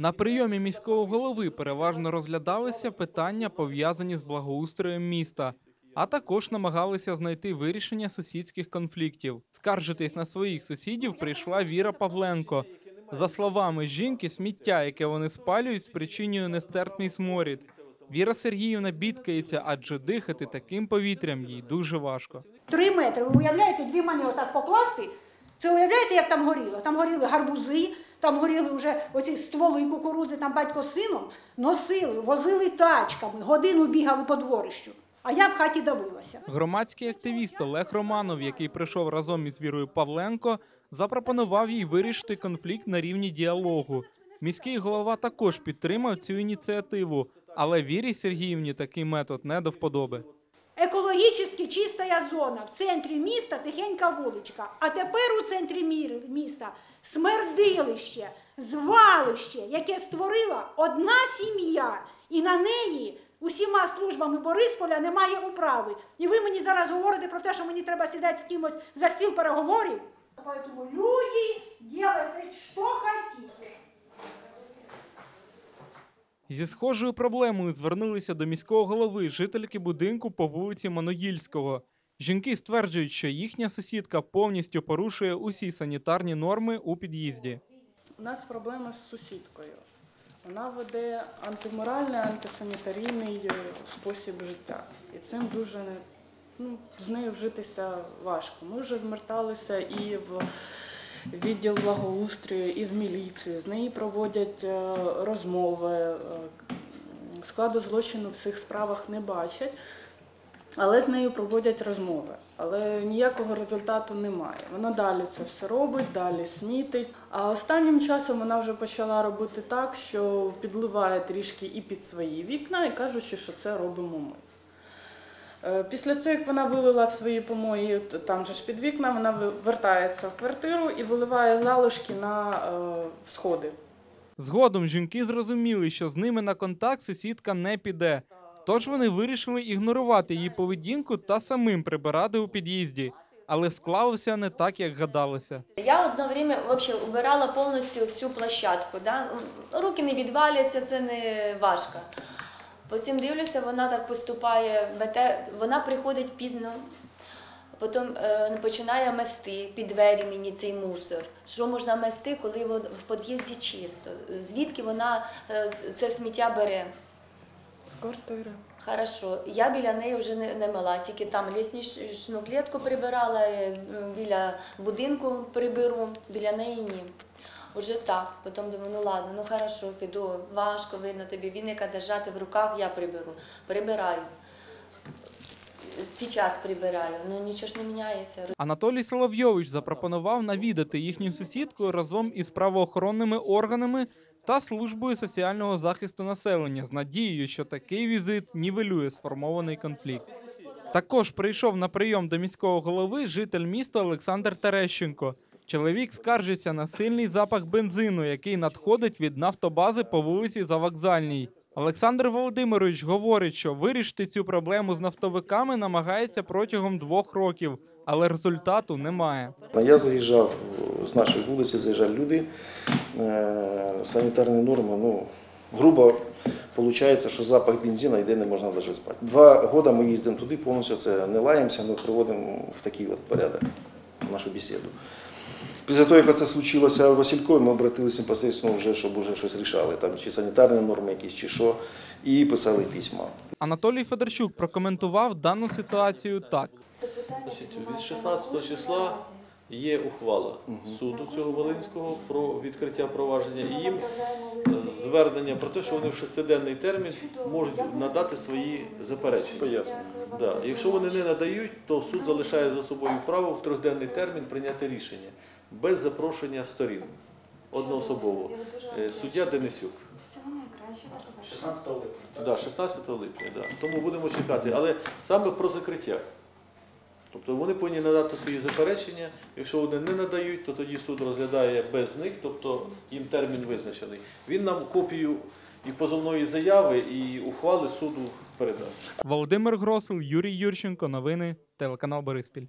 На прийомі міського голови переважно розглядалися питання, пов'язані з благоустроєм міста, а також намагалися знайти вирішення сусідських конфліктів. Скаржитись на своїх сусідів прийшла Віра Павленко. За словами жінки, сміття, яке вони спалюють, спричинює нестерпний сморід. Віра Сергіївна бідкається, адже дихати таким повітрям їй дуже важко. Три метри. Уявляєте, дві мене отак покласти. Це уявляєте, як там горіло? Там горіли гарбузи, там горіли вже оці стволи і кукурудзи, там батько з сином носили, возили тачками, годину бігали по дворищу. А я в хаті давилася. Громадський активіст Олег Романов, який прийшов разом із Вірою Павленко, запропонував їй вирішити конфлікт на рівні діалогу. Міський голова також підтримав цю ініціативу, але Вірі Сергіївні такий метод не до вподоби. Екологічно чиста зона. В центрі міста тихенька вуличка. А тепер у центрі міста смердилище, звалище, яке створила одна сім'я. І на неї усіма службами Борисполя немає управи. І ви мені зараз говорите про те, що мені треба сідати з кимось за стіл переговорів. Поэтому люди, делайте, що хотите. Зі схожою проблемою звернулися до міського голови жительки будинку по вулиці Маногільського. Жінки стверджують, що їхня сусідка повністю порушує усі санітарні норми у під'їзді. У нас проблема з сусідкою. Вона веде антиморальний, антисанітарійний е, спосіб життя. І цим дуже ну, з нею вжитися важко. Ми вже зверталися і в відділ благоустрою, і в міліцію. З нею проводять е, розмови. е, Складу злочину в цих справах не бачать. Але з нею проводять розмови. Але ніякого результату немає. Вона далі це все робить, далі смітить. А останнім часом вона вже почала робити так, що підливає трішки і під свої вікна, і кажучи, що це робимо ми. Е, Після цього, як вона вилила в свої помої, там же ж під вікна, вона вертається в квартиру і виливає залишки на е, сходи. Згодом жінки зрозуміли, що з ними на контакт сусідка не піде. Тож вони вирішили ігнорувати її поведінку та самим прибирати у під'їзді. Але склалося не так, як гадалося. Я одно время вообще убирала повністю всю площадку. Да? Руки не відваляться, це не важко. Потім дивлюся, вона так поступає, мете, вона приходить пізно, потім е, починає мести під двері мені цей мусор. Що можна мести, коли в під'їзді чисто? Звідки вона е, це сміття бере? З квартири. Хорошо, я біля неї вже не, не мила, тільки там лісничну клітку прибирала, е, біля будинку приберу, біля неї ні. Уже так. Потім думаю, ну ладно, ну хорошо, піду. Важко, видно тобі віника держати в руках, я приберу. Прибираю. Зараз прибираю, ну нічого ж не міняється. Анатолій Соловйович запропонував навідати їхню сусідку разом із правоохоронними органами та службою соціального захисту населення з надією, що такий візит нівелює сформований конфлікт. Також прийшов на прийом до міського голови житель міста Олександр Терещенко. Чоловік скаржиться на сильний запах бензину, який надходить від нафтобази по вулиці Завокзальній. Олександр Володимирович говорить, що вирішити цю проблему з нафтовиками намагається протягом двох років, але результату немає. Я заїжджав з нашої вулиці, заїжджали люди. Е, Санітарні норми, ну, грубо виходить, що запах бензину йде, не можна навіть спати. Два роки ми їздимо туди, повністю це не лаємося, ми приводимо в такий от порядок нашу бесіду. Після того, як це случилося в Василькові, ми обратилися непосредственно вже, щоб вже щось рішали, там чи санітарні норми якісь, чи що, і писали письма. Анатолій Федорчук прокоментував дану ситуацію так. Від 16 числа є ухвала суду цього Волинського про відкриття провадження. І їм звернення про те, що вони в шестиденний термін можуть надати свої заперечення. Да. Якщо вони не надають, то суд залишає за собою право в трьохденний термін прийняти рішення без запрошення сторін одноособово. Е, Суддя Денисюк. Все воно краще. 16 липня. Да, 16 липня, да. тому будемо чекати. Але саме про закриття. Тобто вони повинні надати свої заперечення. Якщо вони не надають, то тоді суд розглядає без них, тобто їм термін визначений. Він нам копію і позовної заяви, і ухвали суду передасть. Володимир Гросул, Юрій Юрченко. Новини телеканал Бориспіль.